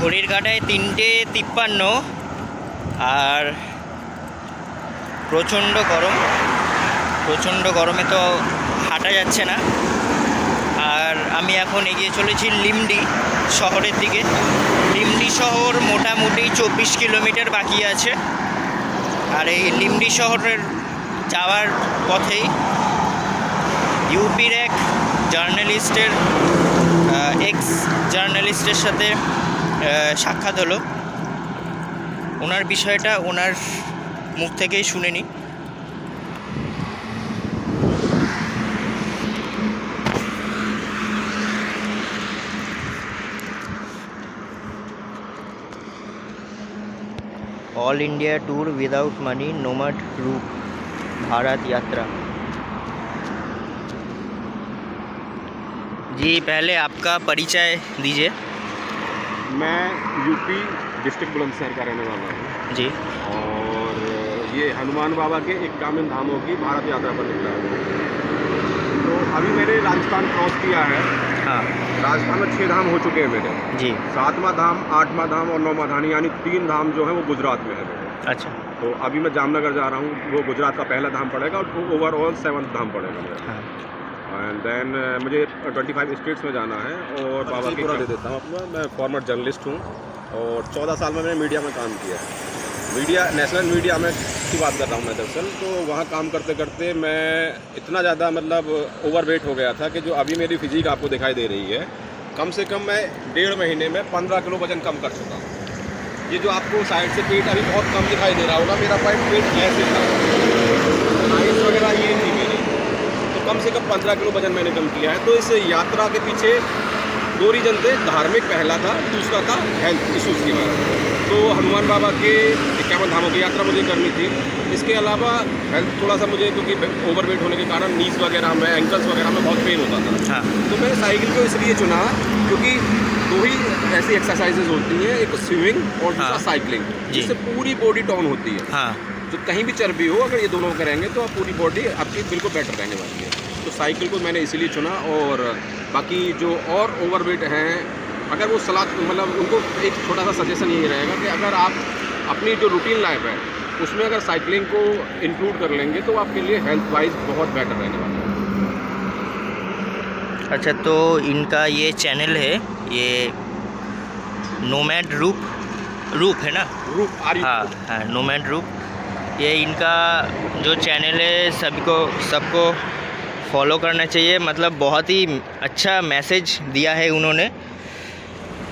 ঘড়ির কাটায় তিনটে তিপ্পান্ন আর প্রচণ্ড গরম। প্রচণ্ড গরমে তো হাঁটা যাচ্ছে না। আর আমি এখন এগিয়ে চলেছি লিমডি শহরের দিকে। লিমডি শহর মোটামুটি চব্বিশ কিলোমিটার বাকি আছে। আর এই লিমডি শহরের যাওয়ার পথেই ইউপির এক জার্নালিস্টের এক্স জার্নালিস্টের সাথে সাক্ষাৎ হলো ওনার বিষয়টা ওনার মুখ থেকেই শুনে নিই all India tour without money nomad route Bharat यात्रा जी पहले आपका परिचय दीजिए मैं यूपी डिस्ट्रिक्ट बुलंदशहर का रहने वाला हूँ। जी। और ये हनुमान बाबा के इक्यावन धामों की भारत यात्रा पर निकला है। तो अभी मैंने राजस्थान क्रॉस किया है। हाँ। राजस्थान में छः धाम हो चुके हैं मेरे। जी। सातवां धाम आठवां धाम और नौवां धाम यानी तीन धाम जो है वो गुजरात में है। अच्छा। तो अभी मैं जामनगर जा रहा हूँ वो गुजरात का पहला धाम पड़ेगा और ओवरऑल सेवन्थ धाम पड़ेगा मेरा। हाँ। एंड देन मुझे 25 स्टेट्स में जाना है और बाबा की पूरा दे देता हूँ अपना मैं। फॉर्मर जर्नलिस्ट हूँ और 14 साल में मैंने मीडिया में काम किया है। मीडिया नेशनल मीडिया में की बात कर रहा हूँ मैं दरअसल। तो वहाँ काम करते करते मैं इतना ज़्यादा मतलब ओवरवेट हो गया था कि जो अभी मेरी फिजिक आपको दिखाई दे रही है कम से कम मैं डेढ़ महीने में पंद्रह किलो वज़न कम कर चुका हूँ। ये जो आपको साइड से पेट अभी बहुत कम दिखाई दे रहा होगा मेरा पेट पेट ऐसे था। वगैरह ये थी। तो कम से कम पंद्रह किलो वज़न मैंने कम किया है। तो इस यात्रा के पीछे दो रीजन थे धार्मिक पहला था दूसरा था हेल्थ इश्यूज़ की वजह तो हनुमान बाबा के इक्यावन धामों की यात्रा मुझे करनी थी। इसके अलावा हेल्थ थोड़ा सा मुझे क्योंकि ओवरवेट होने के कारण नीज वगैरह में एंकल्स वगैरह में बहुत पेन होता था। हाँ। तो मैंने साइकिल को इसलिए चुना क्योंकि दो ही ऐसी एक्सरसाइजेज होती हैं एक स्विमिंग और दूसरा हाँ। साइकिलिंग जिससे पूरी बॉडी टॉन होती है। हाँ। तो कहीं भी चर्बी हो अगर ये दोनों करेंगे तो आप पूरी बॉडी आपकी बिल्कुल बेटर रहने वाली है। तो साइकिल को मैंने इसीलिए चुना और बाकी जो और ओवरवेट हैं अगर वो सलाह मतलब उनको एक छोटा सा सजेशन यही रहेगा कि अगर आप अपनी जो रूटीन लाइफ है उसमें अगर साइकिलिंग को इंक्लूड कर लेंगे तो आपके लिए हेल्थ वाइज बहुत बेटर रहने वाला है। अच्छा तो इनका ये चैनल है ये नोमैड रूप रूप है ना? रूप हाँ हाँ नोमैड रूप ये इनका जो चैनल है सभी को सबको फॉलो करना चाहिए। मतलब बहुत ही अच्छा मैसेज दिया है उन्होंने।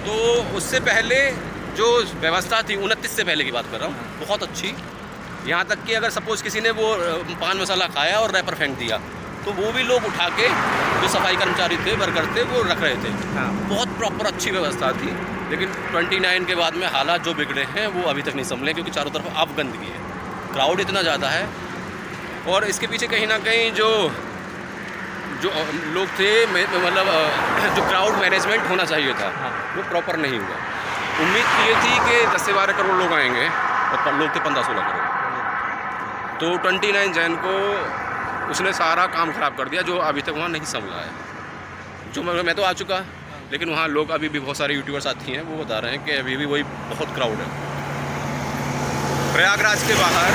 तो उससे पहले जो व्यवस्था थी उनतीस से पहले की बात कर रहा हूँ बहुत अच्छी। यहाँ तक कि अगर सपोज़ किसी ने वो पान मसाला खाया और रैपर फेंक दिया तो वो भी लोग उठा के जो सफ़ाई कर्मचारी थे वर्कर थे वो रख रहे थे। हाँ। बहुत प्रॉपर अच्छी व्यवस्था थी लेकिन 29 के बाद में हालात जो बिगड़े हैं वो अभी तक नहीं संभले क्योंकि चारों तरफ़ अब गंदगी है। क्राउड इतना ज़्यादा है। और इसके पीछे कहीं ना कहीं जो जो लोग थे मतलब जो क्राउड मैनेजमेंट होना चाहिए था हाँ। वो प्रॉपर नहीं हुआ। उम्मीद ये थी कि दस से बारह करोड़ लोग आएँगे और लोग थे पंद्रह सोलह करोड़। तो ट्वेंटी नाइन जैन को उसने सारा काम ख़राब कर दिया जो अभी तक वहाँ नहीं संभला है। जो मैं मैं तो आ चुका लेकिन वहाँ लोग अभी भी बहुत सारे यूट्यूबर्स आती हैं वो बता रहे हैं कि अभी भी वही बहुत क्राउड है। प्रयागराज के बाहर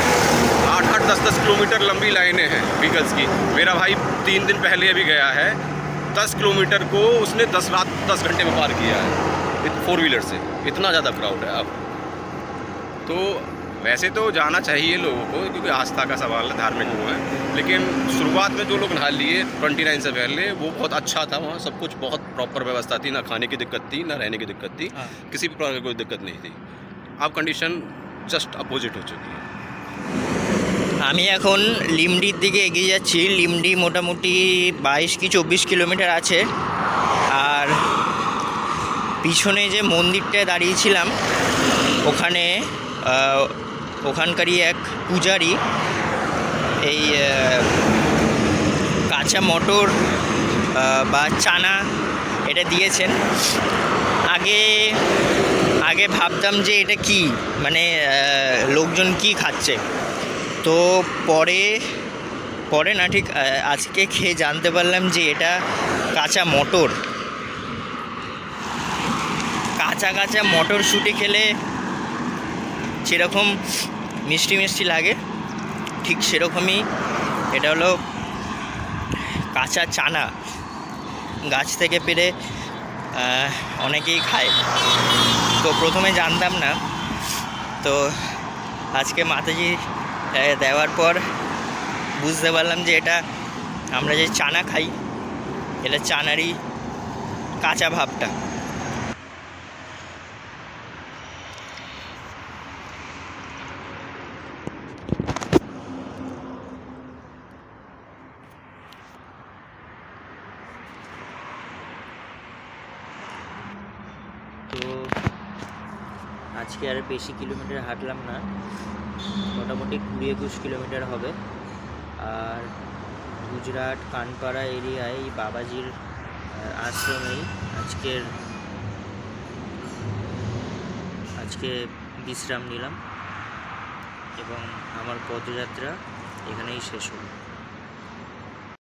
आठ आठ दस दस किलोमीटर लंबी लाइनें हैं व्हीकल्स की। मेरा भाई तीन दिन पहले अभी गया है। दस किलोमीटर को उसने दस रात दस घंटे में पार किया है। फोर व्हीलर से। इतना ज़्यादा क्राउड है अब। तो वैसे तो जाना चाहिए लोगों को क्योंकि आस्था का सवाल है धार्मिक वो है। लेकिन शुरुआत में जो लोग नहा लिए ट्वेंटी नाइन से पहले वो बहुत अच्छा था वहाँ। सब कुछ बहुत प्रॉपर व्यवस्था थी। ना खाने की दिक्कत थी ना रहने की दिक्कत थी। हाँ। किसी भी प्रकार की कोई दिक्कत नहीं थी। अब कंडीशन জাস্ট অপোজিট হচ্ছে আমি এখন লিমডির দিকে এগিয়ে যাচ্ছি। লিমডি মোটামুটি বাইশ কি চব্বিশ কিলোমিটার আছে। আর পিছনে যে মন্দিরটায় দাঁড়িয়েছিলাম, ওখানে ওখানকারই এক পূজারি, এই কাঁচা মটর বা চানা এটা দিয়েছেন। আগে আগে ভাবতাম যে এটা কি? মানে লোকজন কি খাচ্ছে? তো পরে পরে না, ঠিক আজকে খেয়ে জানতে পারলাম যে এটা কাঁচা মটর। কাঁচা কাঁচা কাঁচা মটরশুঁটি খেলে যেরকম মিষ্টি মিষ্টি লাগে, ঠিক সেরকমই এটা হলো কাঁচা চানা। গাছ থেকে পেরে অনেকেই খায়। তো প্রথমে জানতাম না। তো আজকে মাতাজি দেওয়ার পর বুঝতে পারলাম যে এটা আমরা যে চানা খাই, এটা চানারই কাঁচা ভাবটা তো আজকে আর বেশি কিলোমিটার হাঁটলাম না। মোটামুটি কুড়ি একুশ কিলোমিটার হবে। আর গুজরাট, কানপাড়া এরিয়ায় বাবাজির আশ্রমেই আজকের, আজকে বিশ্রাম নিলাম। এবং আমার পদযাত্রা এখানেই শেষ হলো।